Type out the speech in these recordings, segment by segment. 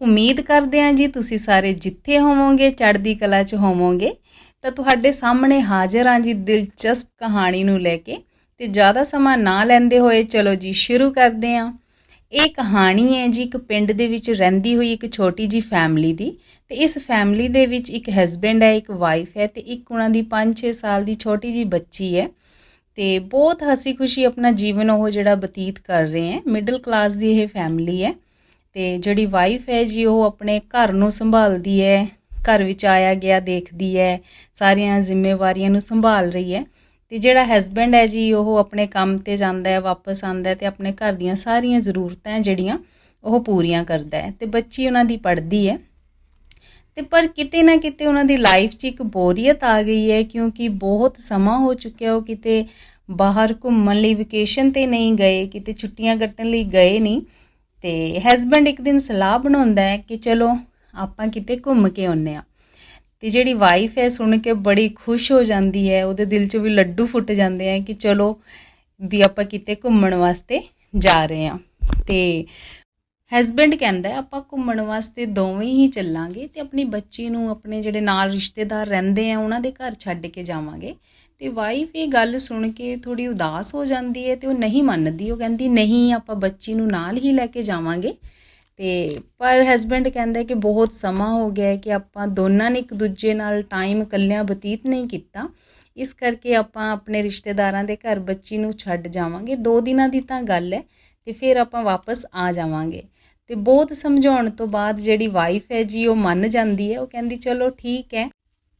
ਉਮੀਦ ਕਰਦੇ ਹਾਂ ਜੀ ਤੁਸੀਂ ਸਾਰੇ ਜਿੱਥੇ ਹੋਵੋਗੇ, ਚੜ੍ਹਦੀ ਕਲਾ 'ਚ ਹੋਵੋਗੇ, ਤਾਂ ਤੁਹਾਡੇ ਸਾਹਮਣੇ ਹਾਜ਼ਰ ਹਾਂ ਜੀ ਦਿਲਚਸਪ ਕਹਾਣੀ ਨੂੰ ਲੈ ਕੇ ਤੇ ਜ਼ਿਆਦਾ ਸਮਾਂ ਨਾ ਲੈਂਦੇ ਹੋਏ ਚਲੋ ਜੀ ਸ਼ੁਰੂ ਕਰਦੇ ਹਾਂ। ਇਹ ਕਹਾਣੀ ਹੈ ਜੀ ਇੱਕ ਪਿੰਡ ਦੇ ਵਿੱਚ ਰਹਿੰਦੀ ਹੋਈ ਇੱਕ ਛੋਟੀ ਜੀ ਫੈਮਿਲੀ ਦੀ ਤੇ ਇਸ ਫੈਮਿਲੀ ਦੇ ਵਿੱਚ ਇੱਕ ਹਸਬੈਂਡ ਹੈ, ਇੱਕ ਵਾਈਫ ਹੈ ਤੇ ਇੱਕ ਉਹਨਾਂ ਦੀ 5-6 ਸਾਲ ਦੀ ਛੋਟੀ ਜੀ ਬੱਚੀ ਹੈ ਤੇ ਬਹੁਤ ਹਸੀ ਖੁਸ਼ੀ ਆਪਣਾ ਜੀਵਨ ਉਹ ਜਿਹੜਾ ਬਤੀਤ ਕਰ ਰਹੇ ਹੈ। ਮਿਡਲ ਕਲਾਸ ਦੀ ਇਹ ਫੈਮਿਲੀ ਹੈ ਤੇ ਜਿਹੜੀ ਵਾਈਫ ਹੈ ਜੀ, ਉਹ ਆਪਣੇ ਘਰ ਨੂੰ ਸੰਭਾਲਦੀ ਹੈ, ਘਰ ਵਿੱਚ ਆਇਆ ਗਿਆ, ਦੇਖਦੀ ਹੈ, ਸਾਰੀਆਂ ਜ਼ਿੰਮੇਵਾਰੀਆਂ ਨੂੰ ਸੰਭਾਲ ਰਹੀ ਹੈ ਤੇ ਜਿਹੜਾ ਹਸਬੈਂਡ ਹੈ ਜੀ, ਉਹ ਆਪਣੇ ਕੰਮ ਤੇ ਜਾਂਦਾ ਹੈ, ਵਾਪਸ ਆਉਂਦਾ ਹੈ ਤੇ ਆਪਣੇ ਘਰ ਦੀਆਂ ਸਾਰੀਆਂ ਜ਼ਰੂਰਤਾਂ ਜਿਹੜੀਆਂ ਉਹ ਪੂਰੀਆਂ ਕਰਦਾ ਹੈ ਤੇ ਬੱਚੀ ਉਹਨਾਂ ਦੀ ਪੜ੍ਹਦੀ ਹੈ। ਤੇ ਪਰ ਕਿਤੇ ਨਾ ਕਿਤੇ ਉਹਨਾਂ ਦੀ ਲਾਈਫ 'ਚ ਇੱਕ ਬੋਰੀਅਤ ਆ ਗਈ ਹੈ ਕਿਉਂਕਿ ਬਹੁਤ ਸਮਾਂ ਹੋ ਚੁੱਕਿਆ, ਉਹ ਕਿਤੇ ਬਾਹਰ ਘੁੰਮਣ ਲਈ ਵਕੇਸ਼ਨ ਤੇ ਨਹੀਂ ਗਏ, ਕਿਤੇ ਛੁੱਟੀਆਂ ਕੱਟਣ ਲਈ ਗਏ ਨਹੀਂ। ਤੇ ਹਸਬੈਂਡ ਇੱਕ ਦਿਨ ਸਲਾਹ ਬਣਾਉਂਦਾ ਹੈ ਕਿ ਚਲੋ ਆਪਾਂ ਕਿਤੇ ਘੁੰਮ ਕੇ ਆਉਂਦੇ ਆ ਤੇ ਜਿਹੜੀ ਵਾਈਫ ਹੈ, ਸੁਣ ਕੇ ਬੜੀ ਖੁਸ਼ ਹੋ ਜਾਂਦੀ ਹੈ। ਉਹਦੇ ਦਿਲ 'ਚ ਵੀ ਲੱਡੂ ਫੁੱਟ ਜਾਂਦੇ ਆ ਕਿ ਚਲੋ ਵੀ ਆਪਾਂ ਕਿਤੇ ਘੁੰਮਣ ਵਾਸਤੇ ਜਾ ਰਹੇ ਆ ਤੇ ਹਸਬੈਂਡ ਕਹਿੰਦਾ ਆਪਾਂ ਘੁੰਮਣ ਵਾਸਤੇ ਦੋਵੇਂ ਹੀ ਚੱਲਾਂਗੇ ਤੇ ਆਪਣੀ ਬੱਚੀ ਨੂੰ ਆਪਣੇ ਜਿਹੜੇ ਨਾਲ ਰਿਸ਼ਤੇਦਾਰ ਰਹਿੰਦੇ ਆ, ਉਹਨਾਂ ਦੇ ਘਰ ਛੱਡ ਕੇ ਜਾਵਾਂਗੇ। ਤੇ ਵਾਈਫ ਇਹ ਗੱਲ ਸੁਣ ਕੇ ਥੋੜੀ ਉਦਾਸ ਹੋ ਜਾਂਦੀ ਹੈ ਤੇ ਉਹ ਨਹੀਂ ਮੰਨਦੀ। ਉਹ ਕਹਿੰਦੀ, ਨਹੀਂ, ਆਪਾਂ ਬੱਚੀ ਨੂੰ ਨਾਲ ਹੀ ਲੈ ਕੇ ਜਾਵਾਂਗੇ। ਤੇ ਪਰ ਹਸਬੈਂਡ ਕਹਿੰਦਾ ਕਿ ਬਹੁਤ ਸਮਾਂ ਹੋ ਗਿਆ ਹੈ ਕਿ ਆਪਾਂ ਦੋਨਾਂ ਨੇ ਇੱਕ ਦੂਜੇ ਨਾਲ ਟਾਈਮ ਇਕੱਲਿਆਂ ਬਤੀਤ ਨਹੀਂ ਕੀਤਾ। ਇਸ ਕਰਕੇ ਆਪਾਂ ਆਪਣੇ ਰਿਸ਼ਤੇਦਾਰਾਂ ਦੇ ਘਰ ਬੱਚੀ ਨੂੰ ਛੱਡ ਜਾਵਾਂਗੇ। ਦੋ ਦਿਨਾਂ ਦੀ ਤਾਂ ਗੱਲ ਹੈ ਤੇ ਫਿਰ ਆਪਾਂ ਵਾਪਸ ਆ ਜਾਵਾਂਗੇ। ਤੇ ਬਹੁਤ ਸਮਝਾਉਣ ਤੋਂ ਬਾਅਦ ਜਿਹੜੀ ਵਾਈਫ ਹੈ ਜੀ, ਉਹ ਮੰਨ ਜਾਂਦੀ ਹੈ। ਉਹ ਕਹਿੰਦੀ, ਚਲੋ ਠੀਕ ਹੈ।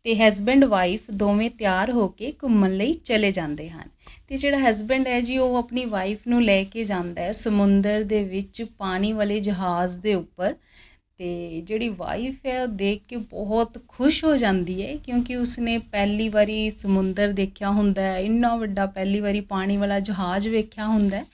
ਤੇ ਹਸਬੈਂਡ ਵਾਈਫ ਦੋਵੇਂ ਤਿਆਰ ਹੋ ਕੇ ਘੁੰਮਣ ਲਈ ਚਲੇ ਜਾਂਦੇ ਹਨ। ਤੇ ਜਿਹੜਾ ਹਸਬੈਂਡ ਹੈ ਜੀ, ਉਹ ਆਪਣੀ ਵਾਈਫ ਨੂੰ ਲੈ ਕੇ ਜਾਂਦਾ ਹੈ ਸਮੁੰਦਰ ਦੇ ਵਿੱਚ ਪਾਣੀ ਵਾਲੇ ਜਹਾਜ਼ ਦੇ ਉੱਪਰ। ਤੇ ਜਿਹੜੀ ਵਾਈਫ ਹੈ, ਉਹ ਦੇਖ ਕੇ ਬਹੁਤ ਖੁਸ਼ ਹੋ ਜਾਂਦੀ ਹੈ, ਕਿਉਂਕਿ ਉਸਨੇ ਪਹਿਲੀ ਵਾਰੀ ਸਮੁੰਦਰ ਦੇਖਿਆ ਹੁੰਦਾ ਹੈ। ਇੰਨਾ ਵੱਡਾ ਪਹਿਲੀ ਵਾਰੀ ਪਾਣੀ ਵਾਲਾ ਜਹਾਜ਼ ਵੇਖਿਆ ਹੁੰਦਾ ਹੈ।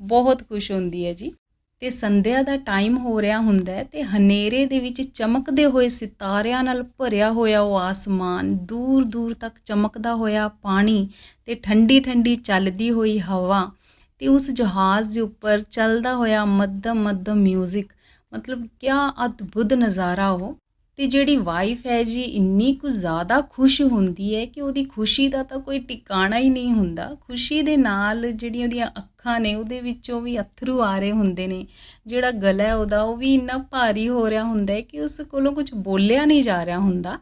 ਬਹੁਤ ਖੁਸ਼ ਹੁੰਦੀ ਹੈ ਜੀ। ਤੇ ਸੰਧਿਆ ਦਾ ਟਾਈਮ ਹੋ ਰਿਹਾ ਹੁੰਦਾ ਹੈ ਤੇ ਹਨੇਰੇ ਦੇ ਵਿੱਚ ਚਮਕਦੇ ਹੋਏ ਸਿਤਾਰਿਆਂ ਨਾਲ ਭਰਿਆ ਹੋਇਆ ਉਹ ਆਸਮਾਨ ਦੂਰ ਦੂਰ ਤੱਕ ਚਮਕਦਾ ਹੋਇਆ ਪਾਣੀ ਤੇ ਠੰਡੀ ਠੰਡੀ ਚੱਲਦੀ ਹੋਈ ਹਵਾ ਤੇ ਉਸ ਜਹਾਜ਼ ਦੇ ਉੱਪਰ ਚੱਲਦਾ ਹੋਇਆ ਮੱਧਮ ਮੱਧਮ 뮤직 ਮਤਲਬ ਕਿਆ ਅਦਭੁਤ ਨਜ਼ਾਰਾ ਉਹ। ਤੇ ਜਿਹੜੀ ਵਾਈਫ ਹੈ ਜੀ, ਇੰਨੀ ਕੁ ਜ਼ਿਆਦਾ ਖੁਸ਼ ਹੁੰਦੀ ਹੈ ਕਿ ਉਹਦੀ ਖੁਸ਼ੀ ਦਾ ਤਾਂ ਕੋਈ ਟਿਕਾਣਾ ਹੀ ਨਹੀਂ ਹੁੰਦਾ। ਖੁਸ਼ੀ ਦੇ ਨਾਲ ਜਿਹੜੀਆਂ ਉਹਦੀਆਂ ਅੱਖਾਂ ਨੇ, ਉਹਦੇ ਵਿੱਚੋਂ ਵੀ ਅਥਰੂ ਆ ਰਹੇ ਹੁੰਦੇ ਨੇ। ਜਿਹੜਾ ਗਲਾ ਹੈ ਉਹਦਾ, ਉਹ ਵੀ ਇੰਨਾ ਭਾਰੀ ਹੋ ਰਿਹਾ ਹੁੰਦਾ ਹੈ ਕਿ ਉਸ ਕੋਲੋਂ ਕੁਝ ਬੋਲਿਆ ਨਹੀਂ ਜਾ ਰਿਹਾ ਹੁੰਦਾ।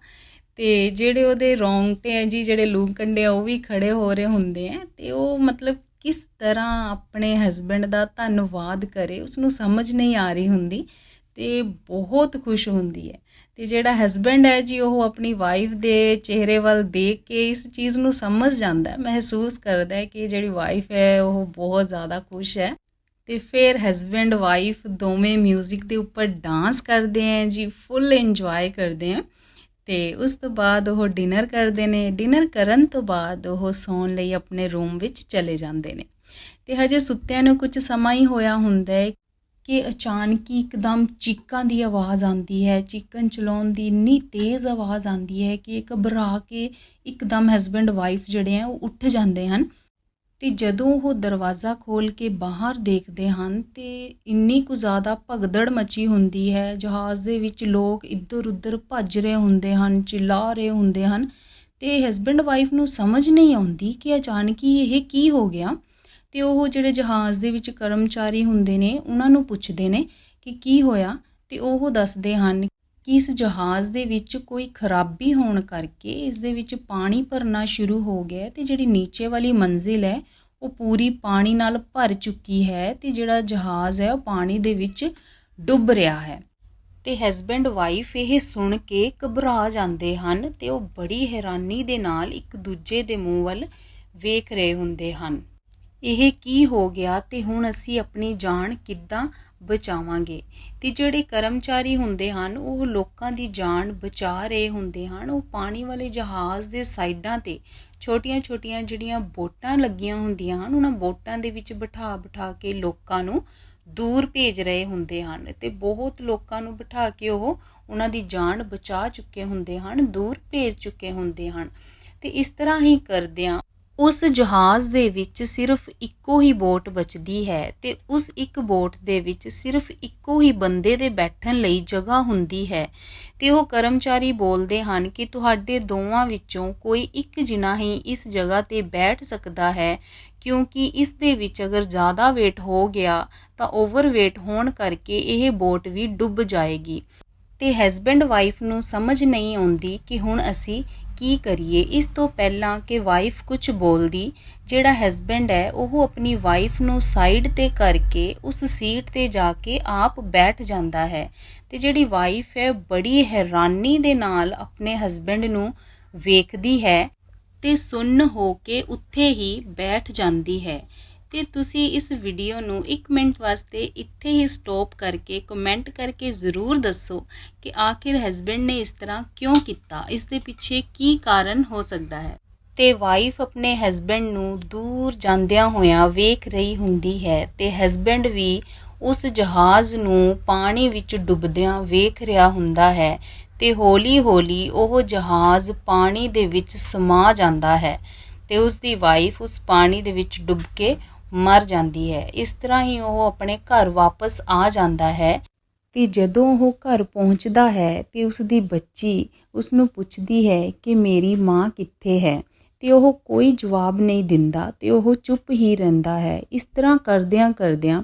ਤੇ ਜਿਹੜੇ ਉਹਦੇ ਰੌਂਗਟੇ ਹੈ ਜੀ, ਜਿਹੜੇ ਲੂ ਕੰਡੇ ਆ, ਉਹ ਵੀ ਖੜੇ ਹੋ ਰਹੇ ਹੁੰਦੇ ਆ ਤੇ ਉਹ ਮਤਲਬ ਕਿਸ ਤਰ੍ਹਾਂ ਆਪਣੇ ਹਸਬੈਂਡ ਦਾ ਧੰਨਵਾਦ ਕਰੇ ਉਸ ਨੂੰ ਸਮਝ ਨਹੀਂ ਆ ਰਹੀ ਹੁੰਦੀ। ਤੇ ਬਹੁਤ ਖੁਸ਼ ਹੁੰਦੀ ਹੈ। ਤੇ ਜਿਹੜਾ ਹਸਬੈਂਡ ਹੈ ਜੀ, ਉਹ ਆਪਣੀ ਵਾਈਫ ਦੇ ਚਿਹਰੇ ਵੱਲ ਦੇਖ ਕੇ ਇਸ ਚੀਜ਼ ਨੂੰ ਸਮਝ ਜਾਂਦਾ ਹੈ, ਮਹਿਸੂਸ ਕਰਦਾ ਹੈ ਕਿ ਜਿਹੜੀ ਵਾਈਫ ਹੈ, ਉਹ ਬਹੁਤ ਜ਼ਿਆਦਾ ਖੁਸ਼ ਹੈ। ਤੇ ਫਿਰ ਹਸਬੈਂਡ ਵਾਈਫ ਦੋਵੇਂ 뮤직 ਦੇ ਉੱਪਰ ਡਾਂਸ ਕਰਦੇ ਹੈ ਜੀ ਫੁੱਲ ਇੰਜੋਏ ਕਰਦੇ ਹੈ। ਤੇ ਉਸ ਤੋਂ ਬਾਅਦ ਉਹ ਡਿਨਰ ਕਰਦੇ ਨੇ। ਡਿਨਰ ਕਰਨ ਤੋਂ ਬਾਅਦ ਉਹ ਸੌਣ ਲਈ ਆਪਣੇ ਰੂਮ ਵਿੱਚ ਚਲੇ ਜਾਂਦੇ ਨੇ। ਤੇ ਹਜੇ ਸੁੱਤਿਆਂ ਨੂੰ ਕੁਝ ਸਮਾਂ ਹੀ ਹੋਇਆ ਹੁੰਦਾ ਹੈ ਕਿ ਅਚਾਨਕ ਹੀ ਇੱਕਦਮ ਚੀਕਾਂ ਦੀ ਆਵਾਜ਼ ਆਉਂਦੀ ਹੈ ਚੀਕਨ ਚਲਾਉਣ ਦੀ ਇੰਨੀ ਤੇਜ਼ ਆਵਾਜ਼ ਆਉਂਦੀ ਹੈ ਕਿ ਘਬਰਾ ਕੇ ਇੱਕਦਮ ਹਸਬੈਂਡ ਵਾਈਫ ਜਿਹੜੇ ਆ, ਉਹ ਉੱਠ ਜਾਂਦੇ ਹਨ ਤੇ ਜਦੋਂ ਉਹ ਦਰਵਾਜ਼ਾ ਖੋਲ ਕੇ ਬਾਹਰ ਦੇਖਦੇ ਹਨ ਤੇ ਇੰਨੀ ਕੁ ਜ਼ਿਆਦਾ ਭਗਦੜ ਮਚੀ ਹੁੰਦੀ ਹੈ, ਜਹਾਜ਼ ਦੇ ਵਿੱਚ ਲੋਕ ਇੱਧਰ ਉੱਧਰ ਭੱਜ ਰਹੇ ਹੁੰਦੇ ਹਨ ਚਿল্ਲਾ ਰਹੇ ਹੁੰਦੇ ਹਨ ਤੇ ਹਸਬੈਂਡ ਵਾਈਫ ਨੂੰ ਸਮਝ ਨਹੀਂ ਆਉਂਦੀ ਕਿ ਅਚਾਨਕ ਹੀ ਇਹ ਕੀ ਹੋ ਗਿਆ। ਤੇ ਉਹ ਜਿਹੜੇ ਜਹਾਜ਼ ਦੇ ਵਿੱਚ ਕਰਮਚਾਰੀ ਹੁੰਦੇ ਨੇ, ਉਹਨਾਂ ਨੂੰ ਪੁੱਛਦੇ ਨੇ ਕਿ ਕੀ ਹੋਇਆ ਤੇ ਉਹ ਦੱਸਦੇ ਹਨ ਕਿ ਇਸ ਜਹਾਜ਼ ਦੇ ਵਿੱਚ ਕੋਈ ਖਰਾਬੀ ਹੋਣ ਕਰਕੇ ਇਸ ਦੇ ਵਿੱਚ ਪਾਣੀ ਭਰਨਾ ਸ਼ੁਰੂ ਹੋ ਗਿਆ ਹੈ ਤੇ ਜਿਹੜੀ ਨੀਚੇ ਵਾਲੀ ਮੰਜ਼ਿਲ ਹੈ, ਉਹ ਪੂਰੀ ਪਾਣੀ ਨਾਲ ਭਰ ਚੁੱਕੀ ਹੈ ਤੇ ਜਿਹੜਾ ਜਹਾਜ਼ ਹੈ, ਉਹ ਪਾਣੀ ਦੇ ਵਿੱਚ ਡੁੱਬ ਰਿਹਾ ਹੈ। ਤੇ ਹਸਬੈਂਡ ਵਾਈਫ ਇਹ ਸੁਣ ਕੇ ਘਬਰਾ ਜਾਂਦੇ ਹਨ ਤੇ ਉਹ ਬੜੀ ਹੈਰਾਨੀ ਦੇ ਨਾਲ ਇੱਕ ਦੂਜੇ ਦੇ ਮੂੰਹ ਵੱਲ ਵੇਖ ਰਹੇ ਹੁੰਦੇ ਹਨ। ਇਹ ਕੀ ਹੋ ਗਿਆ ਤੇ ਹੁਣ ਅਸੀਂ ਆਪਣੀ ਜਾਨ ਕਿੱਦਾਂ ਬਚਾਵਾਂਗੇ? ਤੇ ਜਿਹੜੇ ਕਰਮਚਾਰੀ ਹੁੰਦੇ ਹਨ, ਉਹ ਲੋਕਾਂ ਦੀ ਜਾਨ ਬਚਾ ਰਹੇ ਹੁੰਦੇ ਹਨ। ਉਹ ਪਾਣੀ ਵਾਲੇ ਜਹਾਜ਼ ਦੇ ਸਾਈਡਾਂ ਤੇ ਛੋਟੀਆਂ-ਛੋਟੀਆਂ ਜਿਹੜੀਆਂ ਬੋਟਾਂ ਲੱਗੀਆਂ ਹੁੰਦੀਆਂ ਹਨ, ਉਹਨਾਂ ਬੋਟਾਂ ਦੇ ਵਿੱਚ ਬਿਠਾ ਬਿਠਾ ਕੇ ਲੋਕਾਂ ਨੂੰ ਦੂਰ ਭੇਜ ਰਹੇ ਹੁੰਦੇ ਹਨ ਤੇ ਬਹੁਤ ਲੋਕਾਂ ਨੂੰ ਬਿਠਾ ਕੇ ਉਹ ਉਹਨਾਂ ਦੀ ਜਾਨ ਬਚਾ ਚੁੱਕੇ ਹੁੰਦੇ ਹਨ, ਦੂਰ ਭੇਜ ਚੁੱਕੇ ਹੁੰਦੇ ਹਨ। ਤੇ ਇਸ ਤਰ੍ਹਾਂ ਹੀ ਕਰਦਿਆਂ ਉਸ ਜਹਾਜ਼ ਦੇ ਵਿੱਚ ਸਿਰਫ ਇੱਕੋ ਹੀ ਬੋਟ ਬਚਦੀ ਹੈ ਤੇ ਉਸ ਇੱਕ ਬੋਟ ਦੇ ਵਿੱਚ ਸਿਰਫ ਇੱਕੋ ਹੀ ਬੰਦੇ ਦੇ ਬੈਠਣ ਲਈ ਜਗ੍ਹਾ ਹੁੰਦੀ ਹੈ। ਤੇ ਉਹ ਕਰਮਚਾਰੀ ਬੋਲਦੇ ਹਨ ਕਿ ਤੁਹਾਡੇ ਦੋਵਾਂ ਵਿੱਚੋਂ ਕੋਈ ਇੱਕ ਜਿਨਾ ਹੀ ਇਸ ਜਗ੍ਹਾ ਤੇ ਬੈਠ ਸਕਦਾ ਹੈ, ਕਿਉਂਕਿ ਇਸ ਦੇ ਵਿੱਚ ਅਗਰ ਜ਼ਿਆਦਾ weight ਹੋ ਗਿਆ ਤਾਂ ਓਵਰਵੇਟ ਹੋਣ ਕਰਕੇ ਇਹ ਬੋਟ ਵੀ ਡੁੱਬ ਜਾਏਗੀ। ਤੇ ਹਸਬੈਂਡ ਵਾਈਫ ਨੂੰ ਸਮਝ ਨਹੀਂ ਆਉਂਦੀ ਕਿ ਹੁਣ ਅਸੀਂ ਕੀ ਕਰੀਏ? ਇਸ ਤੋਂ ਪਹਿਲਾਂ ਕਿ ਵਾਈਫ ਕੁਝ ਬੋਲਦੀ, ਜਿਹੜਾ ਹਸਬੈਂਡ ਹੈ, ਉਹ ਆਪਣੀ ਵਾਈਫ ਨੂੰ ਸਾਈਡ ਤੇ ਕਰਕੇ ਉਸ ਸੀਟ ਤੇ ਜਾ ਕੇ ਆਪ ਬੈਠ ਜਾਂਦਾ ਹੈ ਤੇ ਜਿਹੜੀ ਵਾਈਫ ਹੈ, ਬੜੀ ਹੈਰਾਨੀ ਦੇ ਨਾਲ ਆਪਣੇ ਹਸਬੈਂਡ ਨੂੰ ਵੇਖਦੀ ਹੈ ਤੇ ਸੁੰਨ ਹੋ ਕੇ ਉੱਥੇ ਹੀ ਬੈਠ ਜਾਂਦੀ ਹੈ। ਤੇ ਤੁਸੀਂ ਇਸ ਵੀਡੀਓ ਨੂੰ 1 ਮਿੰਟ ਵਾਸਤੇ ਇੱਥੇ ਹੀ ਸਟਾਪ ਕਰਕੇ ਕਮੈਂਟ ਕਰਕੇ ਜ਼ਰੂਰ ਦੱਸੋ ਕਿ ਆਖਿਰ ਹਸਬੈਂਡ ਨੇ ਇਸ ਤਰ੍ਹਾਂ ਕਿਉਂ ਕੀਤਾ? ਇਸ ਦੇ ਪਿੱਛੇ ਕੀ ਕਾਰਨ ਹੋ ਸਕਦਾ ਹੈ? ਤੇ ਵਾਈਫ ਆਪਣੇ ਹਸਬੈਂਡ ਨੂੰ ਦੂਰ ਜਾਂਦਿਆਂ ਹੋਇਆਂ ਵੇਖ ਰਹੀ ਹੁੰਦੀ ਹੈ ਤੇ ਹਸਬੈਂਡ ਵੀ ਉਸ ਜਹਾਜ਼ ਨੂੰ ਪਾਣੀ ਵਿੱਚ ਡੁੱਬਦਿਆਂ ਵੇਖ ਰਿਹਾ ਹੁੰਦਾ ਹੈ ਤੇ ਹੌਲੀ-ਹੌਲੀ ਉਹ ਜਹਾਜ਼ ਪਾਣੀ ਦੇ ਵਿੱਚ ਸਮਾ ਜਾਂਦਾ ਹੈ ਤੇ ਉਸ ਦੀ ਵਾਈਫ ਉਸ ਪਾਣੀ ਦੇ ਵਿੱਚ ਡੁੱਬ ਕੇ ਮਰ ਜਾਂਦੀ ਹੈ। ਇਸ ਤਰ੍ਹਾਂ ਹੀ ਉਹ ਆਪਣੇ ਘਰ ਵਾਪਸ ਆ ਜਾਂਦਾ ਹੈ ਤੇ ਜਦੋਂ ਉਹ ਘਰ ਪਹੁੰਚਦਾ ਹੈ ਤੇ ਉਸ ਦੀ ਬੱਚੀ ਉਸ ਨੂੰ ਪੁੱਛਦੀ ਹੈ ਕਿ ਮੇਰੀ ਮਾਂ ਕਿੱਥੇ ਹੈ? ਤੇ ਉਹ ਕੋਈ ਜਵਾਬ ਨਹੀਂ ਦਿੰਦਾ ਤੇ ਉਹ ਚੁੱਪ ਹੀ ਰਹਿੰਦਾ ਹੈ। ਇਸ ਤਰ੍ਹਾਂ ਕਰਦਿਆਂ ਕਰਦਿਆਂ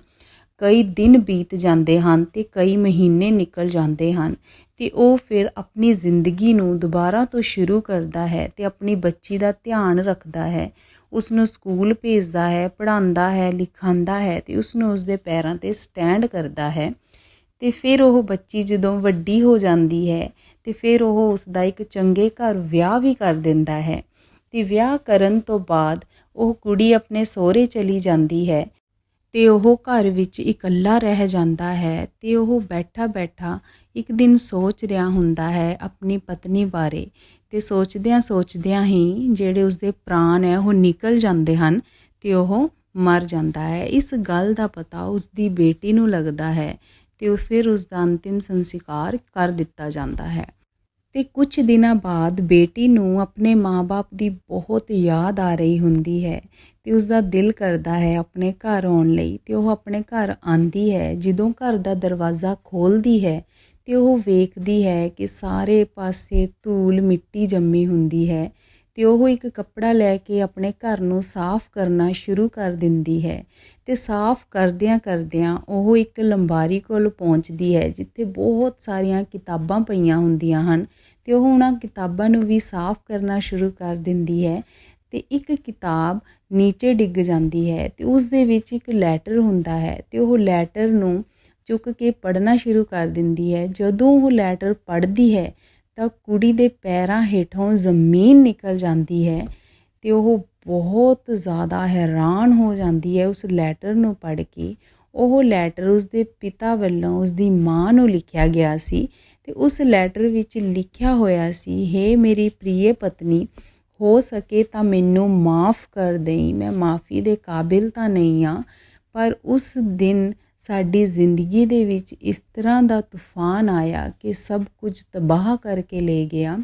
ਕਈ ਦਿਨ ਬੀਤ ਜਾਂਦੇ ਹਨ ਤੇ ਕਈ ਮਹੀਨੇ ਨਿਕਲ ਜਾਂਦੇ ਹਨ ਤੇ ਉਹ ਫਿਰ ਆਪਣੀ ਜ਼ਿੰਦਗੀ ਨੂੰ ਦੁਬਾਰਾ ਤੋਂ ਸ਼ੁਰੂ ਕਰਦਾ ਹੈ ਤੇ ਆਪਣੀ ਬੱਚੀ ਦਾ ਧਿਆਨ ਰੱਖਦਾ ਹੈ। ਉਸ ਨੂੰ ਸਕੂਲ ਭੇਜਦਾ ਹੈ, ਪੜ੍ਹਾਉਂਦਾ ਹੈ, ਲਿਖਾਉਂਦਾ ਹੈ ਤੇ ਉਸ ਨੂੰ ਉਸ ਦੇ ਪੈਰਾਂ ਤੇ ਸਟੈਂਡ ਕਰਦਾ ਹੈ। ਤੇ ਫਿਰ ਉਹ ਬੱਚੀ ਜਦੋਂ ਵੱਡੀ ਹੋ ਜਾਂਦੀ ਹੈ ਤੇ ਫਿਰ ਉਹ ਉਸ ਦਾ ਇੱਕ ਚੰਗੇ ਘਰ ਵਿਆਹ ਵੀ ਕਰ ਦਿੰਦਾ ਹੈ। ਤੇ ਵਿਆਹ ਕਰਨ ਤੋਂ ਬਾਅਦ ਉਹ ਕੁੜੀ ਆਪਣੇ ਸਹੁਰੇ ਚਲੀ ਜਾਂਦੀ ਹੈ ਤੇ ਉਹ ਘਰ ਵਿੱਚ ਇਕੱਲਾ ਰਹਿ ਜਾਂਦਾ ਹੈ ਤੇ ਉਹ ਬੈਠਾ ਬੈਠਾ ਇੱਕ ਦਿਨ ਸੋਚ ਰਿਹਾ ਹੁੰਦਾ ਹੈ ਆਪਣੀ ਪਤਨੀ ਬਾਰੇ ਤੇ ਸੋਚਦਿਆਂ ਸੋਚਦਿਆਂ ਹੀ ਜਿਹੜੇ ਉਸਦੇ ਪ੍ਰਾਣ ਹੈ ਉਹ ਨਿਕਲ ਜਾਂਦੇ ਹਨ ਤੇ ਉਹ ਮਰ ਜਾਂਦਾ ਹੈ। ਇਸ ਗੱਲ ਦਾ ਪਤਾ ਉਸਦੀ ਬੇਟੀ ਨੂੰ ਲੱਗਦਾ ਹੈ ਤੇ ਉਹ ਫਿਰ ਉਸ ਦਾ ਅੰਤਿਮ ਸੰਸਕਾਰ ਕਰ ਦਿੱਤਾ ਜਾਂਦਾ ਹੈ। ਤੇ ਕੁਝ ਦਿਨਾਂ ਬਾਅਦ ਬੇਟੀ ਨੂੰ ਆਪਣੇ ਮਾਪੇ ਦੀ ਬਹੁਤ ਯਾਦ ਆ ਰਹੀ ਹੁੰਦੀ ਹੈ ਤੇ ਉਸ ਦਾ ਦਿਲ ਕਰਦਾ ਹੈ ਆਪਣੇ ਘਰ ਆਉਣ ਲਈ ਤੇ ਉਹ ਆਪਣੇ ਘਰ ਆਂਦੀ ਹੈ। ਜਦੋਂ ਘਰ ਦਾ ਦਰਵਾਜ਼ਾ ਖੋਲਦੀ ਹੈ ਤੇ ਉਹ ਵੇਖਦੀ ਹੈ ਕਿ ਸਾਰੇ ਪਾਸੇ ਧੂਲ ਮਿੱਟੀ ਜੰਮੀ ਹੁੰਦੀ ਹੈ ਤੇ ਉਹ ਇੱਕ ਕੱਪੜਾ ਲੈ ਕੇ ਆਪਣੇ ਘਰ ਨੂੰ ਸਾਫ਼ ਕਰਨਾ ਸ਼ੁਰੂ ਕਰ ਦਿੰਦੀ ਹੈ ਤੇ ਸਾਫ਼ ਕਰਦਿਆਂ ਕਰਦਿਆਂ ਉਹ ਇੱਕ ਲੰਬਾਰੀ ਕੋਲ ਪਹੁੰਚਦੀ ਹੈ, ਜਿੱਥੇ ਬਹੁਤ ਸਾਰੀਆਂ ਕਿਤਾਬਾਂ ਪਈਆਂ ਹੁੰਦੀਆਂ ਹਨ ਤੇ ਉਹ ਉਹਨਾਂ ਕਿਤਾਬਾਂ ਨੂੰ ਵੀ ਸਾਫ਼ ਕਰਨਾ ਸ਼ੁਰੂ ਕਰ ਦਿੰਦੀ ਹੈ ਤੇ ਇੱਕ ਕਿਤਾਬ ਨੀਚੇ ਡਿੱਗ ਜਾਂਦੀ ਹੈ ਤੇ ਉਸ ਦੇ ਵਿੱਚ ਇੱਕ ਲੈਟਰ ਹੁੰਦਾ ਹੈ ਤੇ ਉਹ ਲੈਟਰ ਨੂੰ ਚੁੱਕ ਕੇ ਪੜ੍ਹਨਾ ਸ਼ੁਰੂ ਕਰ ਦਿੰਦੀ ਹੈ। ਜਦੋਂ ਉਹ ਲੈਟਰ ਪੜ੍ਹਦੀ ਹੈ, ਤਾਂ ਕੁੜੀ ਦੇ ਪੈਰਾਂ ਹੇਠੋਂ ਜ਼ਮੀਨ ਨਿਕਲ ਜਾਂਦੀ ਹੈ ਤੇ ਉਹ ਬਹੁਤ ਜ਼ਿਆਦਾ ਹੈਰਾਨ ਹੋ ਜਾਂਦੀ ਹੈ ਉਸ ਲੈਟਰ ਨੂੰ ਪੜ੍ਹ ਕੇ। ਉਹ ਲੈਟਰ ਉਸ ਦੇ ਪਿਤਾ ਵੱਲੋਂ ਉਸ ਦੀ ਮਾਂ ਨੂੰ ਲਿਖਿਆ ਗਿਆ ਸੀ ਤੇ ਉਸ ਲੈਟਰ ਵਿੱਚ ਲਿਖਿਆ ਹੋਇਆ ਸੀ हे ਮੇਰੀ ਪ੍ਰਿਯ ਪਤਨੀ, ਹੋ ਸਕੇ ਤਾਂ ਮੈਨੂੰ ਮਾਫ ਕਰ ਦੇਈ। ਮੈਂ ਮਾਫੀ ਦੇ ਕਾਬਿਲ ਤਾਂ ਨਹੀਂ ਆ, ਪਰ ਉਸ ਦਿਨ ਸਾਡੀ ਜ਼ਿੰਦਗੀ ਦੇ ਵਿੱਚ ਇਸ ਤਰ੍ਹਾਂ ਦਾ ਤੂਫਾਨ ਆਇਆ ਕਿ ਸਭ ਕੁਝ ਤਬਾਹ ਕਰਕੇ ਲੈ ਗਿਆ।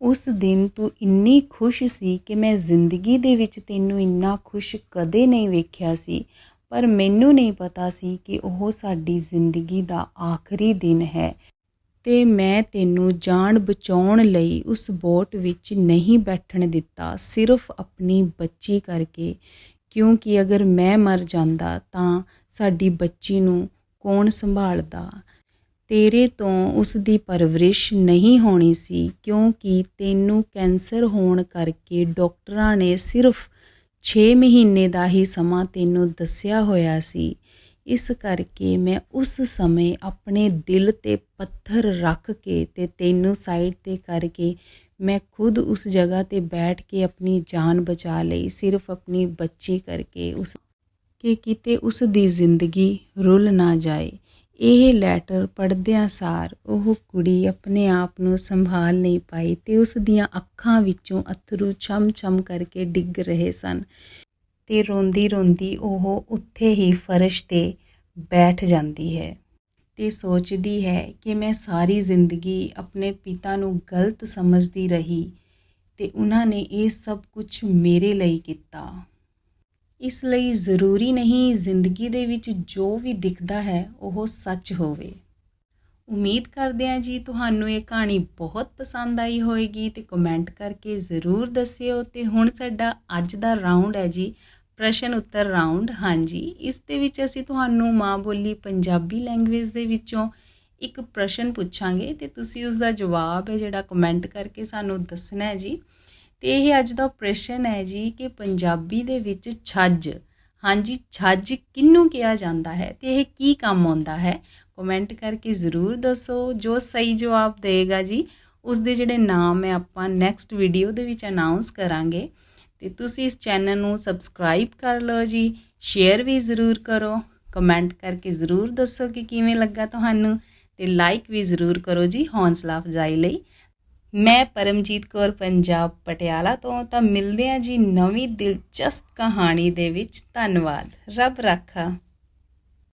ਉਸ ਦਿਨ ਤੂੰ ਇੰਨੀ ਖੁਸ਼ ਸੀ ਕਿ ਮੈਂ ਜ਼ਿੰਦਗੀ ਦੇ ਵਿੱਚ ਤੈਨੂੰ ਇੰਨਾ ਖੁਸ਼ ਕਦੇ ਨਹੀਂ ਵੇਖਿਆ ਸੀ, ਪਰ ਮੈਨੂੰ ਨਹੀਂ ਪਤਾ ਸੀ ਕਿ ਉਹ ਸਾਡੀ ਜ਼ਿੰਦਗੀ ਦਾ ਆਖਰੀ ਦਿਨ ਹੈ ਤੇ ਮੈਂ ਤੈਨੂੰ ਜਾਨ ਬਚਾਉਣ ਲਈ ਉਸ ਬੋਟ ਵਿੱਚ ਨਹੀਂ ਬੈਠਣ ਦਿੱਤਾ, ਸਿਰਫ ਆਪਣੀ ਬੱਚੀ ਕਰਕੇ। ਕਿਉਂਕਿ ਅਗਰ ਮੈਂ ਮਰ ਜਾਂਦਾ ਤਾਂ ਸਾਡੀ ਬੱਚੀ ਨੂੰ ਕੌਣ ਸੰਭਾਲਦਾ? ਤੇਰੇ ਤੋਂ ਉਸ ਦੀ ਪਰਵਰਿਸ਼ ਨਹੀਂ ਹੋਣੀ ਸੀ, ਕਿਉਂਕਿ ਤੈਨੂੰ ਕੈਂਸਰ ਹੋਣ ਕਰਕੇ ਡਾਕਟਰਾਂ ਨੇ ਸਿਰਫ 6 ਮਹੀਨੇ ਦਾ ਹੀ ਸਮਾਂ ਤੈਨੂੰ ਦੱਸਿਆ ਹੋਇਆ ਸੀ। ਇਸ ਕਰਕੇ ਮੈਂ ਉਸ ਸਮੇਂ ਆਪਣੇ ਦਿਲ ਤੇ ਪੱਥਰ ਰੱਖ ਕੇ ਤੇ ਤੈਨੂੰ ਸਾਈਡ ਤੇ ਕਰਕੇ ਮੈਂ ਖੁਦ ਉਸ ਜਗ੍ਹਾ ਤੇ ਬੈਠ ਕੇ ਆਪਣੀ ਜਾਨ ਬਚਾ ਲਈ, ਸਿਰਫ ਆਪਣੀ ਬੱਚੀ ਕਰਕੇ ਉਸ ਕਿ ਕਿਤੇ ਉਸ ਦੀ ਜ਼ਿੰਦਗੀ ਰੁੱਲ ਨਾ ਜਾਏ। ਇਹ ਲੈਟਰ ਪੜ੍ਹਦਿਆਂ ਸਾਰ ਉਹ ਕੁੜੀ ਆਪਣੇ ਆਪ ਨੂੰ ਸੰਭਾਲ ਨਹੀਂ ਪਾਈ ਤੇ ਉਸ ਦੀਆਂ ਅੱਖਾਂ ਵਿੱਚੋਂ ਅਥਰੂ ਛਮ-ਛਮ ਕਰਕੇ ਡਿੱਗ ਰਹੇ ਸਨ ਤੇ ਰੋਂਦੀ ਰੋਂਦੀ ਉਹ ਉੱਥੇ ਹੀ ਫਰਸ਼ ਤੇ ਬੈਠ ਜਾਂਦੀ ਹੈ। ਤੇ ਸੋਚਦੀ ਹੈ ਕਿ ਮੈਂ ਸਾਰੀ ਜ਼ਿੰਦਗੀ ਆਪਣੇ ਪਿਤਾ ਨੂੰ ਗਲਤ ਸਮਝਦੀ ਰਹੀ ਤੇ ਉਹਨਾਂ ਨੇ ਇਹ ਸਭ ਕੁਝ ਮੇਰੇ ਲਈ ਕੀਤਾ। ਇਸ ਲਈ ਜ਼ਰੂਰੀ ਨਹੀਂ ਜ਼ਿੰਦਗੀ ਦੇ ਵਿੱਚ ਜੋ ਵੀ ਦਿਖਦਾ ਹੈ, ਉਹ ਸੱਚ ਹੋਵੇ। ਉਮੀਦ ਕਰਦੇ ਹਾਂ ਜੀ ਤੁਹਾਨੂੰ ਇਹ ਕਹਾਣੀ ਬਹੁਤ ਪਸੰਦ ਆਈ ਹੋਵੇਗੀ ਤੇ ਕਮੈਂਟ ਕਰਕੇ ਜ਼ਰੂਰ ਦੱਸਿਓ ਤੇ ਹੁਣ ਸਾਡਾ ਅੱਜ ਦਾ ਰਾਉਂਡ ਹੈ ਜੀ ਪ੍ਰਸ਼ਨ ਉੱਤਰ ਰਾਉਂਡ ਹਾਂਜੀ। ਇਸ ਦੇ ਵਿੱਚ ਅਸੀਂ ਤੁਹਾਨੂੰ ਮਾਂ ਬੋਲੀ ਪੰਜਾਬੀ ਲੈਂਗੁਏਜ ਦੇ ਵਿੱਚੋਂ ਇੱਕ ਪ੍ਰਸ਼ਨ ਪੁੱਛਾਂਗੇ ਤੇ ਤੁਸੀਂ ਉਸ ਦਾ ਜਵਾਬ ਹੈ ਜਿਹੜਾ ਕਮੈਂਟ ਕਰਕੇ ਸਾਨੂੰ ਦੱਸਣਾ ਹੈ ਜੀ। ਤੇ ਇਹ ਅੱਜ ਦਾ ਪ੍ਰਸ਼ਨ ਹੈ ਜੀ ਕਿ ਪੰਜਾਬੀ ਦੇ ਵਿੱਚ ਛੱਜ, ਹਾਂਜੀ, ਛੱਜ ਕਿਹਨੂੰ ਕਿਹਾ ਜਾਂਦਾ ਹੈ ਤੇ ਇਹ ਕੀ ਕੰਮ ਆਉਂਦਾ ਹੈ? ਕਮੈਂਟ ਕਰਕੇ ਜ਼ਰੂਰ ਦੱਸੋ, ਜੋ ਸਹੀ ਜਵਾਬ ਦੇਗਾ ਜੀ ਉਸ ਦੇ ਜਿਹੜੇ ਨਾਮ ਹੈ ਆਪਾਂ ਨੈਕਸਟ ਵੀਡੀਓ ਦੇ ਵਿੱਚ ਅਨਾਉਂਸ ਕਰਾਂਗੇ। ਤੇ ਤੁਸੀਂ ਇਸ ਚੈਨਲ ਨੂੰ ਸਬਸਕ੍ਰਾਈਬ ਕਰ ਲਓ ਜੀ ਸ਼ੇਅਰ ਵੀ ਜ਼ਰੂਰ ਕਰੋ ਕਮੈਂਟ ਕਰਕੇ ਜ਼ਰੂਰ ਦੱਸੋ ਕਿ ਕਿਵੇਂ ਲੱਗਾ ਤੁਹਾਨੂੰ ਤੇ ਲਾਈਕ ਵੀ ਜ਼ਰੂਰ ਕਰੋ ਜੀ ਹੌਂਸਲਾ ਅਫਜ਼ਾਈ ਲਈ। ਮੈਂ ਪਰਮਜੀਤ ਕੌਰ, ਪੰਜਾਬ, ਪਟਿਆਲਾ ਤੋਂ, ਤਾਂ ਮਿਲਦੇ ਹਾਂ ਜੀ ਨਵੀਂ ਦਿਲਚਸਪ ਕਹਾਣੀ ਦੇ ਵਿੱਚ। ਧੰਨਵਾਦ। ਰੱਬ ਰਾਖਾ।